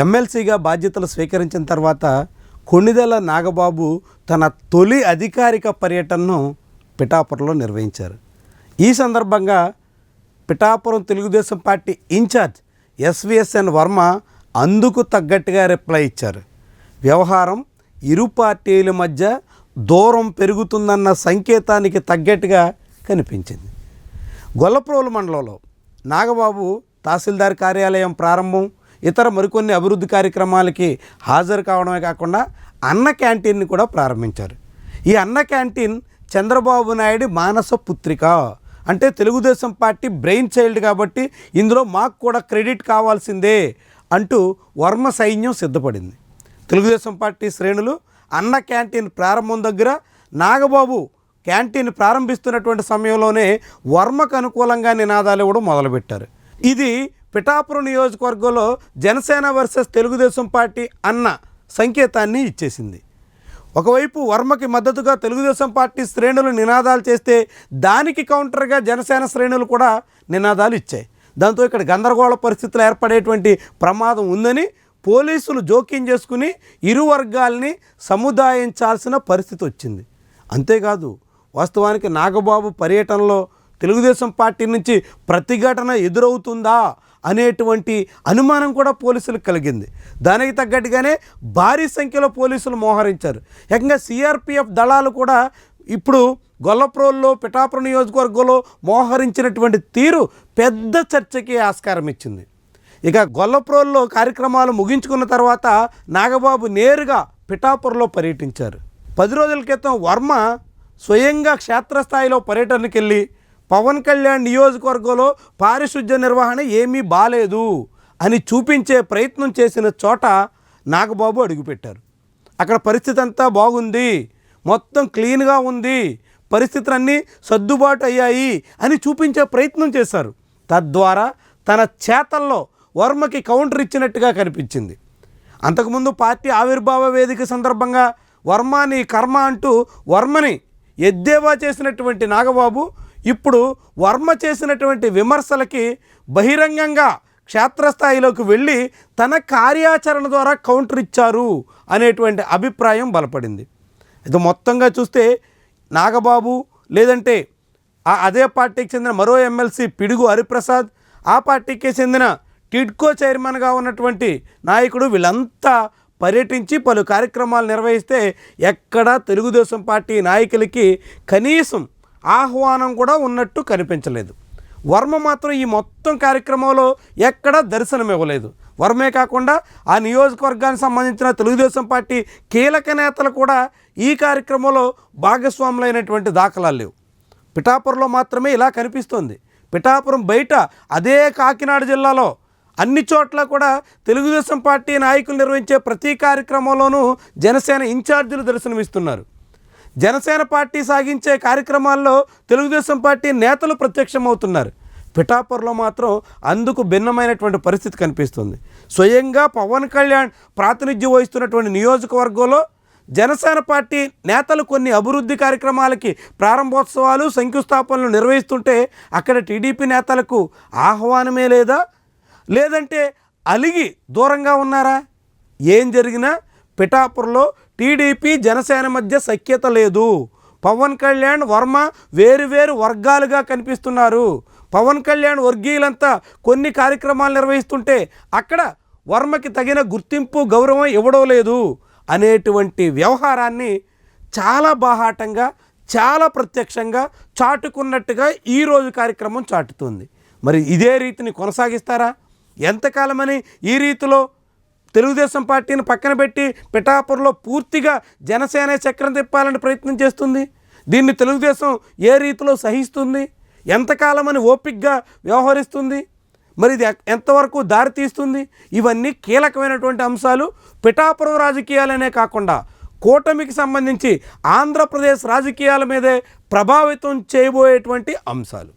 ఎమ్మెల్సీగా బాధ్యతలు స్వీకరించిన తర్వాత కొన్నిదెల నాగబాబు తన తొలి అధికారిక పర్యటనను పిఠాపురంలో నిర్వహించారు. ఈ సందర్భంగా Pithapuram Telugu Desam party incharge SVSN Varma అందుకు తగ్గట్టుగా రిప్లై ఇచ్చారు. వ్యవహారం ఇరు పార్టీల మధ్య దూరం పెరుగుతుందన్న సంకేతానికి తగ్గట్టుగా కనిపించింది. గొల్లప్రోలు మండలంలో నాగబాబు తహసీల్దార్ కార్యాలయం ప్రారంభం ఇతర మరికొన్ని అభివృద్ధి కార్యక్రమాలకి హాజరు కావడమే కాకుండా అన్న క్యాంటీన్ని కూడా ప్రారంభించారు. ఈ అన్న క్యాంటీన్ చంద్రబాబు నాయుడు మానస పుత్రిక. అంటే తెలుగుదేశం పార్టీ బ్రెయిన్ చైల్డ్ కాబట్టి ఇందులో మాకు కూడా క్రెడిట్ కావాల్సిందే అంటూ వర్మ సైన్యం సిద్ధపడింది. తెలుగుదేశం పార్టీ శ్రేణులు అన్న క్యాంటీన్ ప్రారంభం దగ్గర నాగబాబు క్యాంటీన్ ప్రారంభిస్తున్నటువంటి సమయంలోనే వర్మకు అనుకూలంగా నినాదాలు ఇవ్వడం మొదలుపెట్టారు. ఇది పిఠాపురం నియోజకవర్గంలో జనసేన వర్సెస్ తెలుగుదేశం పార్టీ అన్న సంకేతాన్ని ఇచ్చేసింది. ఒకవైపు వర్మకి మద్దతుగా తెలుగుదేశం పార్టీ శ్రేణులు నినాదాలు చేస్తే దానికి కౌంటర్గా జనసేన శ్రేణులు కూడా నినాదాలు ఇచ్చాయి. దాంతో ఇక్కడ గందరగోళ పరిస్థితులు ఏర్పడేటువంటి ప్రమాదం ఉందని పోలీసులు జోక్యం చేసుకుని ఇరు వర్గాల్ని సముదాయించాల్సిన పరిస్థితి వచ్చింది. అంతేకాదు వాస్తవానికి నాగబాబు పర్యటనలో తెలుగుదేశం పార్టీ నుంచి ప్రతిఘటన ఎదురవుతుందా అనేటువంటి అనుమానం కూడా పోలీసులకు కలిగింది. దానికి తగ్గట్టుగానే భారీ సంఖ్యలో పోలీసులు మోహరించారు. ఏకంగా సిఆర్పిఎఫ్ దళాలు కూడా ఇప్పుడు గొల్లప్రోల్లో పిఠాపురం నియోజకవర్గంలో మోహరించినటువంటి తీరు పెద్ద చర్చకి ఆస్కారం ఇచ్చింది. ఇక గొల్లప్రోల్లో కార్యక్రమాలు ముగించుకున్న తర్వాత నాగబాబు నేరుగా పిఠాపురంలో పర్యటించారు. పది రోజుల క్రితం వర్మ స్వయంగా క్షేత్రస్థాయిలో పర్యటనకెళ్ళి పవన్ కళ్యాణ్ నియోజకవర్గంలో పారిశుధ్య నిర్వహణ ఏమీ బాలేదు అని చూపించే ప్రయత్నం చేసిన చోట నాగబాబు అడుగుపెట్టారు. అక్కడ పరిస్థితి అంతా బాగుంది మొత్తం క్లీన్గా ఉంది పరిస్థితులన్నీ సర్దుబాటు అయ్యాయి అని చూపించే ప్రయత్నం చేశారు. తద్వారా తన చేతల్లో వర్మకి కౌంటర్ ఇచ్చినట్టుగా కనిపించింది. అంతకుముందు పార్టీ ఆవిర్భావ వేదిక సందర్భంగా వర్మ నీ కర్మ అంటూ వర్మని ఎద్దేవా చేసినటువంటి నాగబాబు ఇప్పుడు వర్మ చేసినటువంటి విమర్శలకి బహిరంగంగా క్షేత్రస్థాయిలోకి వెళ్ళి తన కార్యాచరణ ద్వారా కౌంటర్ ఇచ్చారు అనేటువంటి అభిప్రాయం బలపడింది. ఇది మొత్తంగా చూస్తే నాగబాబు లేదంటే ఆ అదే పార్టీకి చెందిన మరో ఎమ్మెల్సీ పిడుగు హరిప్రసాద్ ఆ పార్టీకి చెందిన టిడ్కో చైర్మన్గా ఉన్నటువంటి నాయకుడు వీళ్ళంతా పర్యటించి పలు కార్యక్రమాలు నిర్వహిస్తే ఎక్కడా తెలుగుదేశం పార్టీ నాయకులకి కనీసం ఆహ్వానం కూడా ఉన్నట్టు కనిపించలేదు. వర్మ మాత్రం ఈ మొత్తం కార్యక్రమంలో ఎక్కడా దర్శనం ఇవ్వలేదు వర్మే కాకుండా ఆ నియోజకవర్గానికి సంబంధించిన తెలుగుదేశం పార్టీ కీలక నేతలు కూడా ఈ కార్యక్రమంలో భాగస్వాములైనటువంటి దాఖలాలు లేవు. పిఠాపురంలో మాత్రమే ఇలా కనిపిస్తోంది. పిఠాపురం బయట అదే కాకినాడ జిల్లాలో అన్ని చోట్ల కూడా తెలుగుదేశం పార్టీ నాయకులు నిర్వహించే ప్రతి కార్యక్రమంలోనూ జనసేన ఇన్ఛార్జీలు దర్శనమిస్తున్నారు. జనసేన పార్టీ సాగించే కార్యక్రమాల్లో తెలుగుదేశం పార్టీ నేతలు ప్రత్యక్షమవుతున్నారు. పిఠాపూర్లో మాత్రం అందుకు భిన్నమైనటువంటి పరిస్థితి కనిపిస్తుంది. స్వయంగా పవన్ కళ్యాణ్ ప్రాతినిధ్యం వహిస్తున్నటువంటి నియోజకవర్గంలో జనసేన పార్టీ నేతలు కొన్ని అభివృద్ధి కార్యక్రమాలకి ప్రారంభోత్సవాలు శంకుస్థాపనలు నిర్వహిస్తుంటే అక్కడ టీడీపీ నేతలకు ఆహ్వానమే లేదా? లేదంటే అలిగి దూరంగా ఉన్నారా? ఏం జరిగినా పిఠాపురంలో టీడీపీ జనసేన మధ్య సఖ్యత లేదు. పవన్ కళ్యాణ్ వర్మ వేరు వేరు వర్గాలుగా కనిపిస్తున్నారు. పవన్ కళ్యాణ్ వర్గీయులంతా కొన్ని కార్యక్రమాలు నిర్వహిస్తుంటే అక్కడ వర్మకి తగిన గుర్తింపు గౌరవం ఇవ్వడం లేదు. అనేటువంటి వ్యవహారాన్ని చాలా బాహాటంగా చాలా ప్రత్యక్షంగా చాటుకున్నట్టుగా ఈరోజు కార్యక్రమం చాటుతుంది. మరి ఇదే రీతిని కొనసాగిస్తారా? ఎంతకాలమని ఈ రీతిలో తెలుగుదేశం పార్టీని పక్కన పెట్టి పిఠాపురంలో పూర్తిగా జనసేన చక్రం తిప్పాలని ప్రయత్నం చేస్తుంది. దీన్ని తెలుగుదేశం ఏ రీతిలో సహిస్తుంది? ఎంతకాలమని ఓపిక్గా వ్యవహరిస్తుంది? మరి ఇది ఎంతవరకు దారి తీస్తుంది? ఇవన్నీ కీలకమైనటువంటి అంశాలు పిఠాపురం రాజకీయాలనే కాకుండా కూటమికి సంబంధించి ఆంధ్రప్రదేశ్ రాజకీయాల మీదే ప్రభావితం చేయబోయేటువంటి అంశాలు.